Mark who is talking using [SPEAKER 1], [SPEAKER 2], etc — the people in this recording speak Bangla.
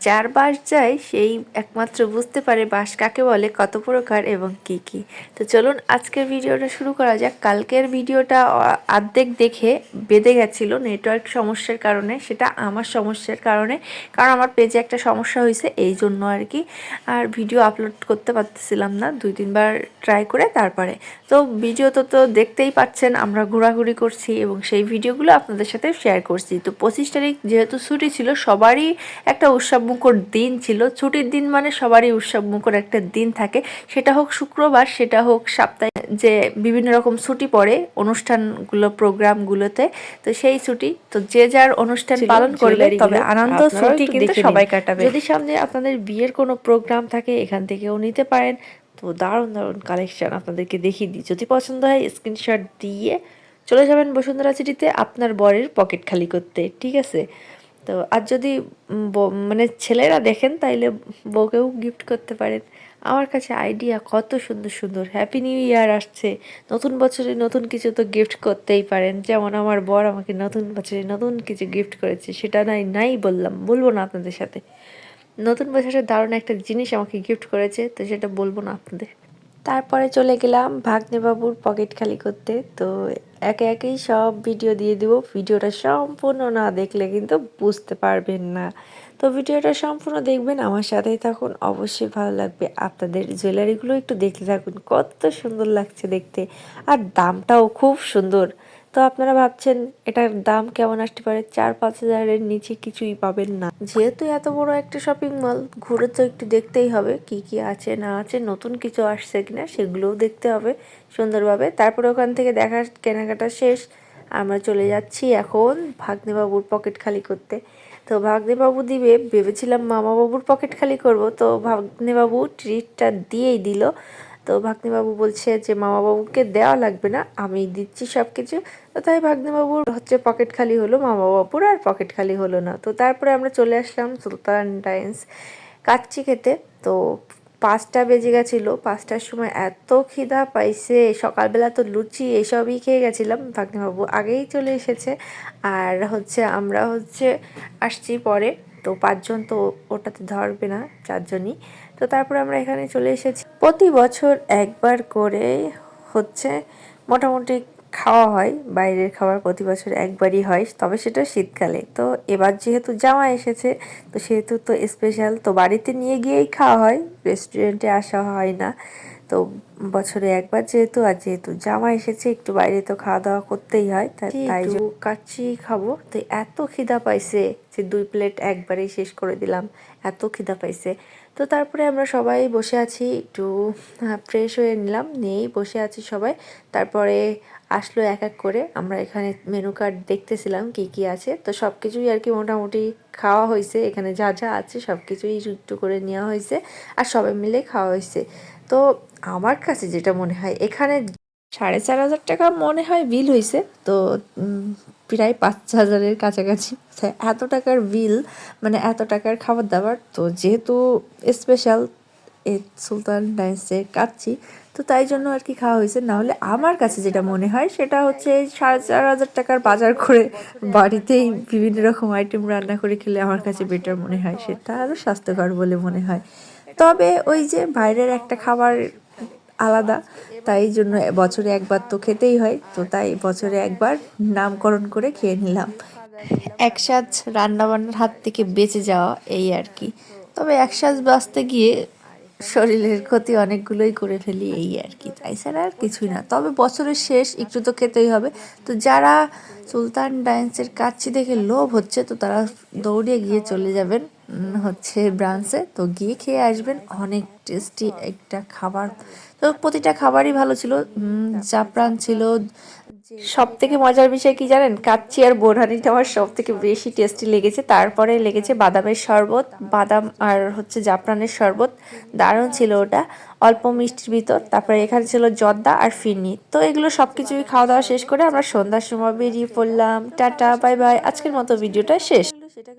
[SPEAKER 1] যার বাস যায় সেই একমাত্র বুঝতে পারে বাস কাকে বলে, কত প্রকার এবং কি কি। তো চলুন আজকের ভিডিওটা শুরু করা যাক। কালকের ভিডিওটা আ- অর্ধেক দেখে বেঁধে গেছিল নেটওয়ার্ক সমস্যার কারণে, সেটা আমার সমস্যার কারণে, কারণ আমার পেজে একটা সমস্যা হয়েছে এই জন্য আর কি। আর ভিডিও আপলোড করতে পারতেছিলাম না, দুই তিনবার ট্রাই করে তারপরে। তো ভিডিও তো তো দেখতেই পাচ্ছেন, আমরা ঘোরাঘুরি করছি এবং সেই ভিডিওগুলো আপনাদের সাথে শেয়ার করছি। তো পঁচিশ তারিখ যেহেতু ছুটি ছিল, সবারই একটা উৎসবমুখর দিন ছিল। ছুটির দিন মানে সবারই উৎসবমুখর একটা দিন থাকে। সেটা হোক শুক্রবার সেটা হোক সপ্তাহে যে বিভিন্ন রকম ছুটি পড়ে অনুষ্ঠানগুলো প্রোগ্রামগুলোতে। তো সেই ছুটি তো যে যার অনুষ্ঠান পালন করবে তবে আনন্দ ছুটি কিন্তু সবাই কাটাবে।
[SPEAKER 2] যদি সামনে আপনাদের বিয়ের কোনো প্রোগ্রাম থাকে এখান থেকেও নিতে পারেন। তো দারুণ দারুণ কালেকশন আপনাদেরকে দেখিয়ে দিই। যদি পছন্দ হয় স্ক্রিনশট দিয়ে চলে যাবেন বসুন্ধরা সিটিতে আপনার বরের পকেট খালি করতে ঠিক আছে? তো আর যদি মানে ছেলেরা দেখেন তাইলে বউকেও গিফট করতে পারেন। আমার কাছে আইডিয়া কত সুন্দর সুন্দর। হ্যাপি নিউ ইয়ার আসছে। নতুন বছরে নতুন কিছু তো গিফট করতেই পারেন। যেমন আমার বর আমাকে নতুন বছরে নতুন কিছু গিফট করেছে, সেটা নাই নাই বললাম। বলব না আপনাদের সাথে। নতুন বছরে দারুণ একটা জিনিস আমাকে গিফট করেছে, তো সেটা বলব না আপনাদের। তারপরে চলে গেলাম ভাগ্নেবাবুর পকেট খালি করতে। তো একে একেই সব ভিডিও দিয়ে দেবো। ভিডিওটা সম্পূর্ণ না দেখলে কিন্তু বুঝতে পারবেন না। তো ভিডিওটা সম্পূর্ণ দেখবেন, আমার সাথেই থাকুন। অবশ্যই ভালো লাগবে। আপনাদের জুয়েলারিগুলো একটু দেখতে থাকুন। কত সুন্দর লাগছে দেখতে। আর দামটাও খুব সুন্দর। তো আপনারা ভাবছেন, এটার দাম কেমন আসতে পারে? চার, পাঁচ হাজারের নিচে কিছুই পাবেন না। যেহেতু এত বড় একটা শপিং মল ঘুরে তো একটু দেখতেই হবে কি কি আছে, না আছে, নতুন কিছু আসছে কিনা সেগুলোও দেখতে হবে সুন্দরভাবে। তারপরে ওখান থেকে দেখার কেনাকাটা শেষ। আমরা চলে যাচ্ছি এখন ভাগ্নেবাবুর পকেট খালি করতে। তো ভাগ্নেবাবু দিবে, ভেবেছিলাম মামাবাবুর পকেট খালি করব, তো ভাগ্নেবাবু ট্রিটটা দিয়েই দিল। তো ভাগ্নিবাবু বলছে যে মামাবাবুকে দেওয়া লাগবে না, আমি দিচ্ছি সব কিছু তো তাই ভাগ্নিবাবুর হচ্ছে পকেট খালি হলো মামাবাবুর আর পকেট খালি হলো না। তো তারপরে আমরা চলে আসলাম সুলতান ডাইন্স কাচ্চি খেতে। তো পাঁচটা বেজে গেছিল, পাঁচটার সময় এত খিদা পাইছে, সকালবেলা তো লুচি এসবই খেয়ে গেছিলাম। ভাগ্নিবাবু আগেই চলে এসেছে। আর হচ্ছে আমরা হচ্ছে আসছি পরে। তো পাঁচজন তো ওটাতে ধরবে না, চারজনই। তো তারপরে আমরা এখানে চলে এসেছি। প্রতি বছর একবার করে হচ্ছে মোটামুটি খাওয়া হয়, বাইরের খাবার প্রতি বছর একবারই হয়, তবে সেটা শীতকালে। তো এবার যেহেতু জামা এসেছে, তো সেহেতু তো স্পেশাল তো বাড়িতে নিয়ে গিয়েই খাওয়া হয়। রেস্টুরেন্টে আসা হয় না। তো বছরে একবার যেহেতু আর যেহেতু জামা এসেছে একটু বাইরে তো খাওয়া দাওয়া করতেই হয় তাই কাচ্চি খাব। তো এত খিদা পাইছে যে দুই প্লেট একবারেই শেষ করে দিলাম। এত খিদা পাইছে। তো তারপরে আমরা সবাই বসে আছি একটু ফ্রেশ হয়ে নিলাম নিয়েই বসে আছি সবাই। তারপরে আসলো এক এক করে। আমরা এখানে মেনু কার্ড দেখতেছিলাম কি কি আছে। তো সব কিছুই আর কি মোটামুটি খাওয়া হয়েছে এখানে যা যা আছে সব কিছুই একটু করে নেওয়া হয়েছে আর সবাই মিলে খাওয়া হয়েছে। তো আমার কাছে যেটা মনে হয়, এখানে সাড়ে চার হাজার টাকা মনে হয় বিল হয়েছে। তো প্রায় পাঁচ হাজারের কাছাকাছি। তো এত টাকার বিল মানে এত টাকার খাবার দাবার, তো যেহেতু স্পেশাল এ সুলতান ডাইন্সে কাচ্ছি তো তাই জন্য আর কি খাওয়া হয়েছে। না হলে আমার কাছে যেটা মনে হয়, সেটা হচ্ছে সাড়ে চার হাজার টাকার বাজার করে বাড়িতেই বিভিন্ন রকম আইটেম রান্না করে খেলে আমার কাছে বেটার মনে হয়। সেটা আরও স্বাস্থ্যকর বলে মনে হয়। তবে ওই যে বাইরের একটা খাবার আলাদা, তাই জন্য বছরে একবার তো খেতেই হয়। তো তাই বছরে একবার নামকরণ করে খেয়ে নিলাম। একসাথ রান্নাবান্নার হাত থেকে বেঁচে যাওয়া এই আর কি। তবে একসাথ বাঁচতে গিয়ে শরীরের ক্ষতি অনেকগুলোই করে ফেলি এই আর কি। তাই ছাড়া আর কিছুই না। তবে বছরের শেষ, একটু তো খেতেই হবে। তো যারা সুলতান ডান্সের কাচ্চি দেখে লোভ হচ্ছে, তো তারা দৌড়ে গিয়ে চলে যাবেন। হচ্ছে ব্রাঞ্চে। তো গিয়ে খেয়ে আসবেন। অনেক টেস্টি একটা খাবার। তো প্রতিটা খাবারই ভালো ছিল। জাফরান ছিল। সব থেকে মজার বিষয় কি জানেন? কাচ্চি আর বোরহানিটা আমার সব থেকে বেশি টেস্টি লেগেছে। তারপরে লেগেছে বাদামের শরবত। বাদাম আর হচ্ছে জাফরানের শরবত। দারুণ ছিল ওটা। অল্প মিষ্টির ভিতর। তারপরে এখানে ছিল জর্দা আর ফিরনি। তো এগুলো সব কিছুই খাওয়া দাওয়া শেষ করে আমরা সন্ধ্যার সময় বেরিয়ে পড়লাম। Tata, bye bye. আজকের মতো ভিডিওটা শেষ। সেটা